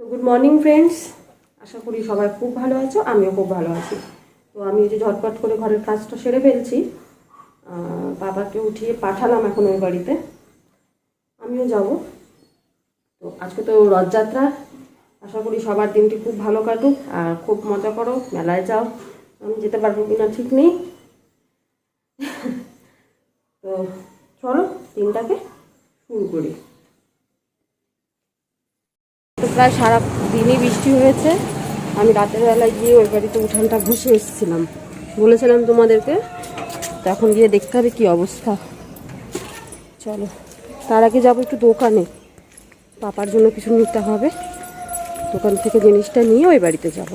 তো good morning friends আশা করি সবাই খুব ভালো আছো, আমিও খুব ভালো আছি। তো আমি যে ঝটপট করে ঘরের কাজটা সেরে ফেলছি। বাবাকে উঠিয়ে পাঠালাম এখন ওই বাড়িতে। আমিও যাব। তো আজকে তো রথযাত্রা। আশা করি সবার দিনটি খুব ভালো কাটুক আর খুব মজা করো, মেলায় যাও। আমি যেতে পারব কিনা ঠিক নেই। তো চলো, দিনটাকে শুরু করি। প্রায় সারা দিনই বৃষ্টি হয়েছে। আমি রাতের বেলায় গিয়ে ওই বাড়িতে উঠানটা ঘুষে এসেছিলাম। বলেছিলাম তোমাদেরকে, তো এখন গিয়ে দেখতে হবে কী অবস্থা। চলো, তার আগে যাব একটু দোকানে। পাপার জন্য কিছু নিতে হবে। দোকান থেকে জিনিসটা নিয়ে ওই বাড়িতে যাব।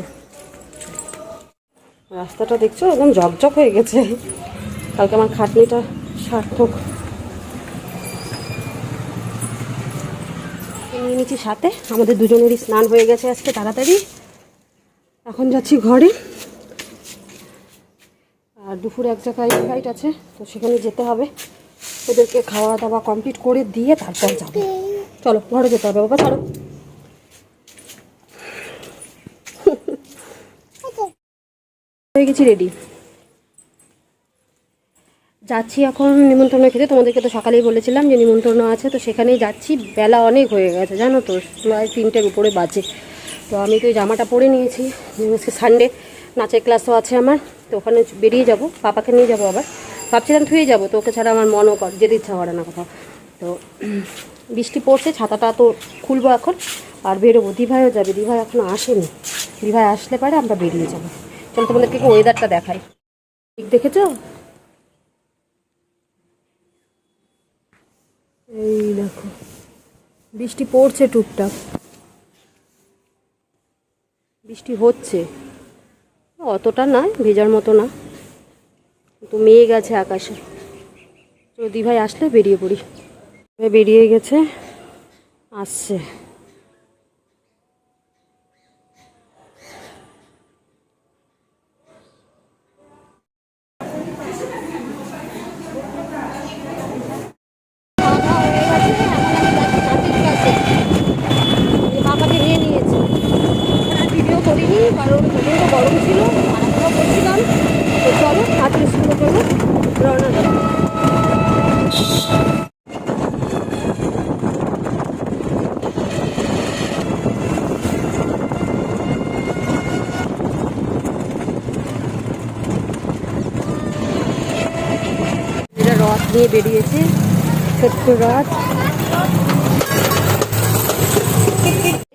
রাস্তাটা দেখছ, একদম ঝকঝক হয়ে গেছে। কালকে আমার খাটনিটা সার্থক। নিয়ে নিচ্ছি সাথে। আমাদের দুজনেরই স্নান হয়ে গেছে আজকে তাড়াতাড়ি। এখন যাচ্ছি ঘরে। আর দুপুরে এক জায়গায় ফ্লাইট আছে, তো সেখানে যেতে হবে। ওদেরকে খাওয়া দাওয়া কমপ্লিট করে দিয়ে তারপর যাব। চলো, ঘরে যেতে হবে, বাবা, চলো। হয়ে গেছি রেডি। যাচ্ছি এখন নিমন্ত্রণ খেতে তোমাদেরকে তো সকালেই বলেছিলাম যে নিমন্ত্রণ আছে, তো সেখানেই যাচ্ছি। বেলা অনেক হয়ে গেছে, জানো তো? প্রায় তিনটের উপরে বাজে। তো আমি তো জামাটা পরে নিয়েছি, আজকে সানডে নাচের ক্লাসও আছে আমার, তো ওখানে বেরিয়ে যাব, পাপাকে নিয়ে যাব আবার। ভাবছিলাম থুয়ে যাব, তো ওকে ছাড়া আমার মনও কর যেতে ইচ্ছা করে না কোথাও। তো বৃষ্টি পড়ছে, ছাতাটা তো খুলবো এখন। আর বেরোবো, দিভাইও যাবে, দিভাই এখনও আসেনি। দিভাই আসলে পারে আমরা বেরিয়ে যাব। চলো তোমাদেরকে ওয়েদারটা দেখাই। ঠিক দেখেছ? এই দেখো, বৃষ্টি পড়ছে টুকটাক। বৃষ্টি হচ্ছে। অতটা না, ভেজার মতো না। কিন্তু মেয়ে গেছে আকাশে। যদি ভাই আসলে বেরিয়ে পড়ি। বেরিয়ে গেছে, আসছে। ছিল পড়াশোনা করছিলাম তো চলো, আজকে স্কুলের জন্য রওনা দেবো রথ নিয়ে বেরিয়েছে ছোট্ট রথ।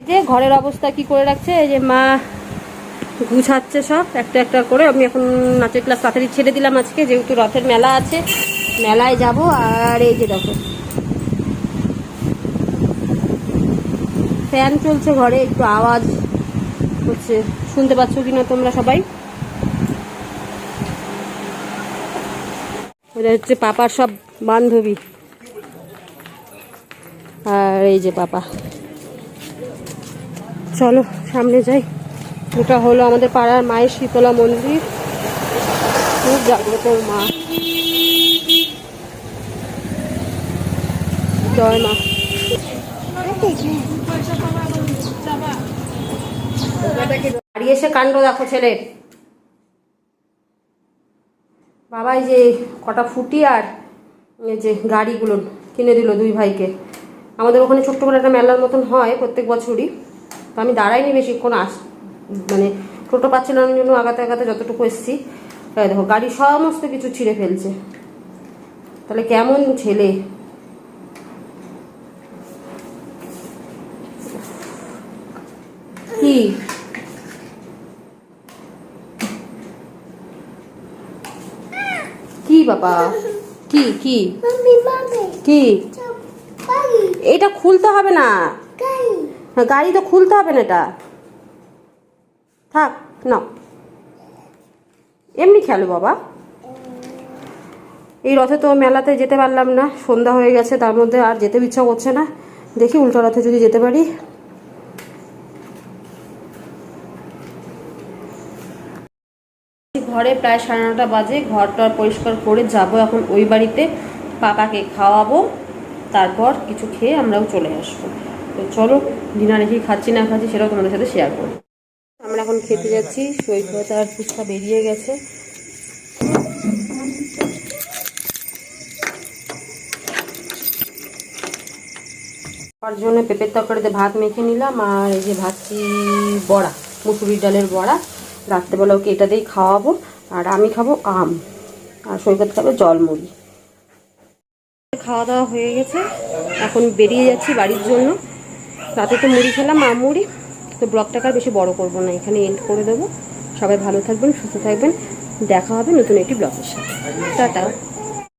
যে ঘরের অবস্থা কি করে রাখছে? এই যে মা গুছাচ্ছে সব, একটা একটা করে। আমি এখন নাচের ক্লাস তাড়াতাড়ি ছেড়ে দিলাম আজকে, যেহেতু রথের মেলা আছে। মেলায় যাব, আর এই যে দেখো। ফ্যান চলছে ঘরে, একটু আওয়াজ হচ্ছে। শুনতে পাচ্ছ কি না তোমরা সবাই? এটা হচ্ছে পাপার সব বান্ধবী। আর এই যে পাপা। চলো, সামনে যাই। এটা হলো আমাদের পাড়ার মায়ের শীতলা মন্দির। খুব জাগ্রত মা। জয় মা। বাড়ি এসে কাণ্ড দেখো ছেলের বাবাই যে কটা ফুটি আর যে গাড়িগুলো কিনে দিল দুই ভাইকে। আমাদের ওখানে ছোট্ট করে একটা মেলার মতন হয় প্রত্যেক বছরই। তো আমি দাঁড়াইনি বেশিক্ষণ, আস মানে টোটো পাচ্ছিলাম জন্য আগাতে আগাতে যতটুকু এসছি। দেখো গাড়ি সমস্ত কিছু ছিঁড়ে ফেলছে। তাহলে কেমন ছেলে? কি? কি বাবা? কি কি? কি? এটা খুলতে হবে না। হ্যাঁ, গাড়ি তো খুলতে হবে না এটা। থাক না এমনি খেলো বাবা। এই রথে তো মেলাতে যেতে পারলাম না, সন্ধ্যা হয়ে গেছে, তার মধ্যে আর যেতে ইচ্ছা করছে না। দেখি উল্টো রথে যদি যেতে পারি। ঘরে প্রায় সাড়ে নটা বাজে ঘরটা পরিষ্কার করে যাব এখন ওই বাড়িতে। পাপাকে খাওয়াবো, তারপর কিছু খেয়ে আমরাও চলে আসব। তো চলো, ডিনারে কি খাচ্ছি না খাচ্ছি সেটাও তোমাদের সাথে শেয়ার করব। আমরা এখন খেতে যাচ্ছি। সৈকত আর ফুচকা বেরিয়ে গেছে। জন্য পেঁপের তরকারিতে ভাত মেখে নিলাম, আর এই যে ভাবছি বড়া মুসুরির ডালের বড়া। রাত্রেবেলা ওকে এটা দিয়েই খাওয়াবো, আর আমি খাব আম, আর সৈকত খাবে জলমুড়ি। খাওয়া দাওয়া হয়ে গেছে, এখন বেরিয়ে যাচ্ছি বাড়ির জন্য। রাতে তো মুড়ি খেলাম আম মুড়ি তো ব্লগটাকে আর বেশি বড় করব না, এখানে এন্ড করে দেবো। সবাই ভালো থাকবেন, সুস্থ থাকবেন। দেখা হবে নতুন একটি ব্লগের সাথে। টাটা।